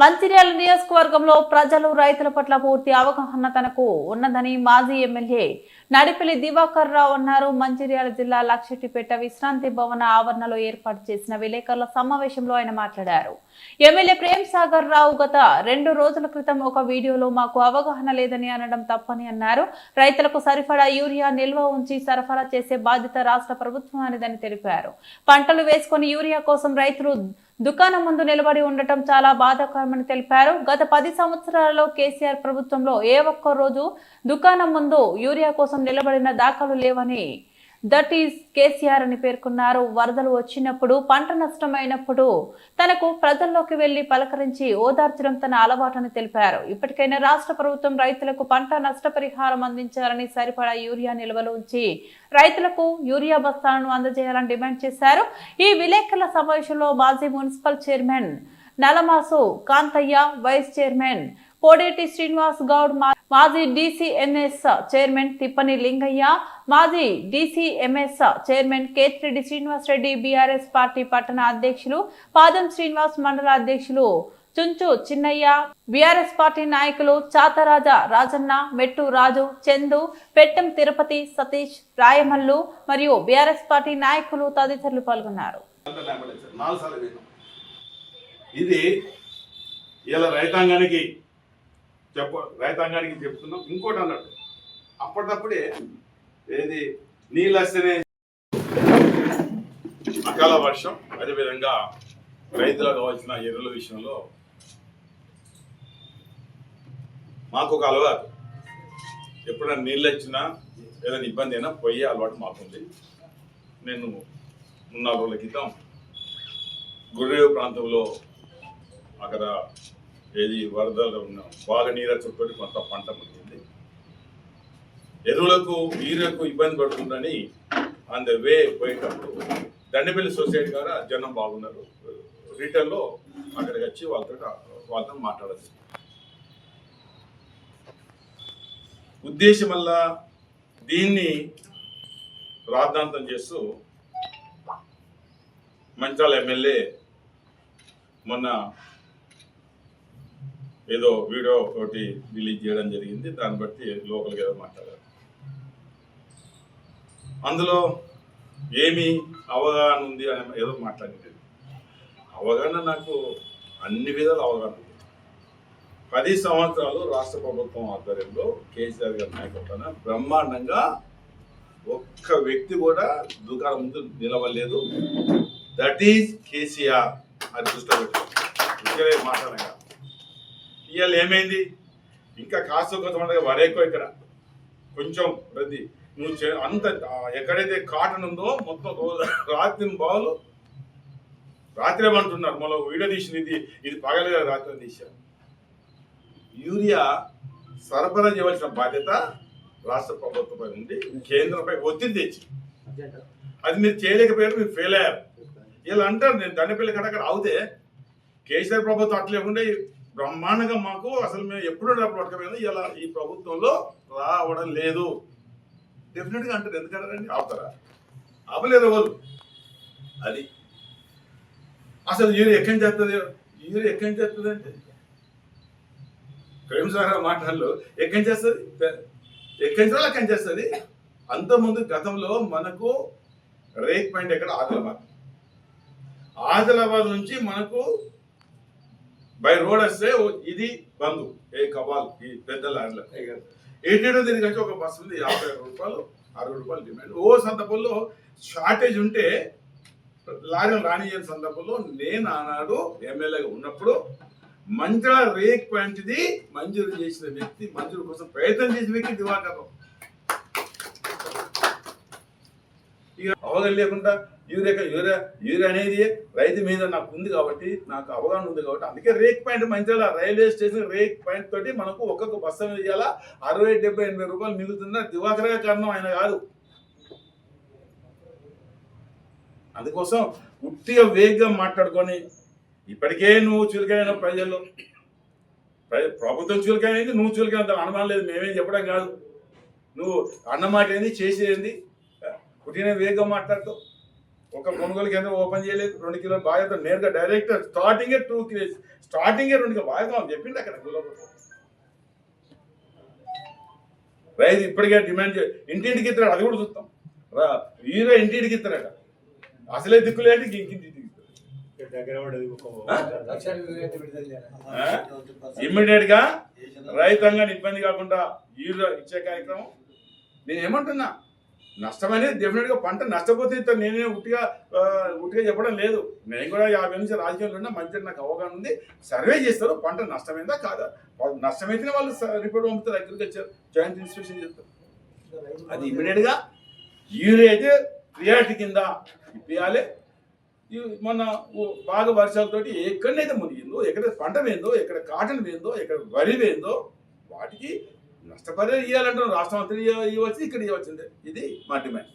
మంచిర్యాల నియోజకవర్గంలో ప్రజలు రైతుల పట్ల పూర్తి అవగాహన తనకు ఉన్నదని మాజీ ఎమ్మెల్యే నడిపిలి దివాకర్ రావు అన్నారు. మంచిర్యాల జిల్లా లక్షటిపేట విశ్రాంతి భవన ఆవరణలో ఏర్పాటు చేసిన విలేకరుల సమావేశంలో ఆయన మాట్లాడారు. ఎమ్మెల్యే ప్రేమ్ సాగర్ రావు గత రెండు రోజుల క్రితం ఒక వీడియోలో మాకు అవగాహన లేదని అనడం తప్పని అన్నారు. రైతులకు సరిపడా యూరియా నిల్వ ఉంచి సరఫరా చేసే బాధ్యత రాష్ట్ర ప్రభుత్వానిదని తెలిపారు. పంటలు వేసుకొని యూరియా కోసం రైతులు దుకాణం ముందు నిలబడి ఉండటం చాలా బాధాకరమని తెలిపారు. గత పది సంవత్సరాలలో కేసీఆర్ ప్రభుత్వంలో ఏ ఒక్క రోజు దుకాణం ముందు యూరియా కోసం నిలబడిన దాఖలు లేవని దట్ ఈస్ కేసీఆర్ అని పేర్కొన్నారు. వరదలు వచ్చినప్పుడు పంట నష్టమైనప్పుడు తనకు ప్రజల్లోకి వెళ్ళి పలకరించి ఓదార్చడం తన అలవాటని తెలిపారు. ఇప్పటికైనా రాష్ట్ర ప్రభుత్వం రైతులకు పంట నష్టపరిహారం అందించాలని సరిపడా యూరియా నిల్వలు ఉంచి రైతులకు యూరియా బస్తాలను అందజేయాలని డిమాండ్ చేశారు. ఈ విలేకరుల సమావేశంలో మాజీ municipal chairman Nalamasu Kantaiah vice chairman Kodeti Srinivas Goud మా- మాజీ డీసీఎంఎస్ చైర్మన్ తిప్పని లింగయ్య మాజీ DCMS chairman Kethireddy Srinivas Reddy BRS party పట్టణ అధ్యక్షులు పాదం శ్రీనివాస్ మండల అధ్యక్షులు చుంచు చిన్నయ్య బీఆర్ఎస్ పార్టీ నాయకులు చాతరాజా రాజన్న మెట్టు రాజు చందు పెట్టెం తిరుపతి సతీష్ రాయమల్లు మరియు బీఆర్ఎస్ పార్టీ నాయకులు తదితరులు పాల్గొన్నారు. ఇది ఇలా రైతాంగానికి చెప్ప రైతాంగానికి చెప్తున్నాం. ఇంకోటి అన్నాడు. అప్పటికప్పుడే ఏది నీళ్ళు వస్తేనే అకాల వర్షం అదేవిధంగా రైతులకు కావాల్సిన ఎరువుల విషయంలో మాకు ఒక అలవాటు. ఎప్పుడైనా నీళ్ళు వచ్చినా ఏదైనా ఇబ్బంది అయినా పోయే అలవాటు మాకుంది. నేను మూడు నాలుగు రోజుల క్రితం గుర్రేవు ప్రాంతంలో అక్కడ ఏది వరదలు ఉన్న బాగా చుట్టూ కొంత పంట మునిగింది ఎరువులకు నీరులకు ఇబ్బంది పడుతుందని ఆన్ ద వే పోయేటప్పుడు దండపల్లి సొసైటీ గారు జనం బాగున్నారు. రిటర్న్లో అక్కడికి వచ్చి వాళ్ళతో వాళ్ళతో మాట్లాడచ్చు. ఉద్దేశం వల్ల దీన్ని రాద్ధాంతం చేస్తూ మంచాల ఎమ్మెల్యే మొన్న ఏదో వీడియో ఒకటి రిలీజ్ చేయడం జరిగింది. దాన్ని బట్టి లోకల్గా ఏదో మాట్లాడారు. అందులో ఏమి అవగాహన ఉంది అని ఏదో మాట్లాడింది. అవగాహన నాకు అన్ని విధాల అవగాహన ఉంది. పది సంవత్సరాలు రాష్ట్ర ప్రభుత్వం ఆధ్వర్యంలో కేసీఆర్ గారి నాయకత్వాన బ్రహ్మాండంగా ఒక్క వ్యక్తి కూడా దుకాణం ముందు నిలవలేదు. దట్ ఈజ్ కేసీఆర్ అది దృష్టిలో పెట్టుకోండి. మాట్లాడగా. ఇవాళ ఏమైంది? ఇంకా కాసు కొంతమంది వరేకో ఇక్కడ. కొంచెం ప్రతి నువ్వు అంత ఎక్కడైతే కాటన్ ఉందో మొత్తం రోజు రాత్రి బావులు రాత్రి ఏమంటున్నారు? మళ్ళీ వీడియో తీసింది ఇది ఇది పగలే రాత్రి తీశారు. యూరియా సరఫరా చేయవలసిన బాధ్యత రాష్ట్ర ప్రభుత్వంపై ఉంది. కేంద్రంపై ఒత్తిడి తెచ్చి అది మీరు చేయలేకపోయారు మీరు ఫెయిల్ అయ్యారు. ఇలా అంటారు నేను దండపల్లి కడకడ అవుతే కేసీఆర్ ప్రభుత్వం అట్లేకుండా బ్రహ్మాండంగా మాకు అసలు మేము ఎప్పుడు డబ్బులు పట్టకపోయింది ఇలా ఈ ప్రభుత్వంలో రావడం లేదు. డెఫినెట్గా అంటారు. ఎందుకంటారండి ఆపుతారా? ఆపలేరు ఎవరు? అది అసలు ఈరు ఎక్కడి చేస్తుంది ఈరు ఎక్కడి చేస్తుంది అంటే? ప్రేమ సాగర్ మాటల్లో ఎక్కడి నుంచి చేస్తుంది ఎక్కడి అక్కడి చేస్తుంది అంతకుముందు గతంలో మనకు రేక్ పాయింట్ ఎక్కడ? ఆదిలాబాద్. ఆదిలాబాద్ నుంచి మనకు బై రోడ్ వస్తే ఇది బంధు. ఏ కబాల్ ఈ పెద్ద ఎయిటీ తిరిగి వచ్చి ఒక బస్సు ఉంది యాభై రూపాయలు అరవై రూపాయలు డిమాండ్. ఓ సందర్భంలో షార్టేజ్ ఉంటే లారీలు రానియని సందర్భంలో నేను ఆనాడు ఎమ్మెల్యేగా ఉన్నప్పుడు మంచిగా రేక్ పాయింట్ది మంజూరు చేసిన వ్యక్తి మంజూరు కోసం ప్రయత్నం చేసిన వ్యక్తి దివాకర్ రావు. ఇక అవగాహన లేకుండా యూరియా యూరియా యూరియా అనేది రైతు మీద నాకు ఉంది కాబట్టి నాకు అవగాహన ఉంది కాబట్టి అందుకే రేక్ పాయింట్ మంచిగా రైల్వే స్టేషన్ రేక్ పాయింట్ తోటి మనకు ఒక్కొక్క బస్సు మీద అరవై డెబ్బై ఎనభై రూపాయలు మిగులుతున్న దివాకరగా కారణం ఆయన కాదు. అందుకోసం ఉట్టిగా వేగ్గా మాట్లాడుకొని ఇప్పటికే నువ్వు చులకైన ప్రజల్లో ప్రభుత్వం చులకైనది నువ్వు చులకైన అనుమానం లేదు మేమేం చెప్పడం కాదు. నువ్వు అన్నమాట ఏంది చేసేది పుట్టిన వేగంగా మాట్లాడుతావు ఒక కొనుగోలు కేంద్రం ఓపెన్ చేయలేదు? రెండు కిలో బాధ్యత నేరుగా డైరెక్ట్ స్టార్టింగే టూ కిలోస్ స్టార్టింగే రెండు కిలో బాధ్యత అని చెప్పింది అక్కడ. రైతు ఇప్పటికే డిమాండ్ ఇంటింటికి ఇస్తాడు అది కూడా చూస్తాం. రా హీరో ఇంటింటికి ఇస్తాడట అసలే ఇంకింటికి విడుదల చేయాలి. ఆ? ఇమ్మీడియట్గా రైతాంగాన్ని ఇబ్బంది కాకుండా హీరో ఇచ్చే కార్యక్రమం. నేను ఏమంటున్నా? నష్టం అనేది డెఫినెట్గా పంట నష్టపోతే ఇతను నేనే ఉట్టిగా ఉట్టిగా చెప్పడం లేదు. నేను కూడా యాభై నుంచి రాజకీయాలు ఉన్నా మంచిగా నాకు అవగాహన ఉంది. సర్వే చేస్తారు పంట నష్టమైందా కాదా? వాళ్ళు నష్టమైతేనే వాళ్ళు రిపోర్ట్ పంపుతారు అగ్రికల్చర్ జాయింట్ ఇన్స్పెక్షన్ చేస్తారు. అది ఇమీడియట్గా యూరియా అయితే ప్రియారిటీ కింద ఇప్పియాలి. మన బాగా వర్షాలతోటి ఎక్కడైతే మునిగిందో ఎక్కడ పంట వేయిందో ఎక్కడ కాటన్ వేయిందో ఎక్కడ వరి వేయిందో వాటికి నష్టపరిహారం ఇవ్వాలంటారు రాష్ట్రం అంతా ఇవ్వచ్చు ఇక్కడ ఇవ్వాల్సిందే ఇది మా డిమాండ్.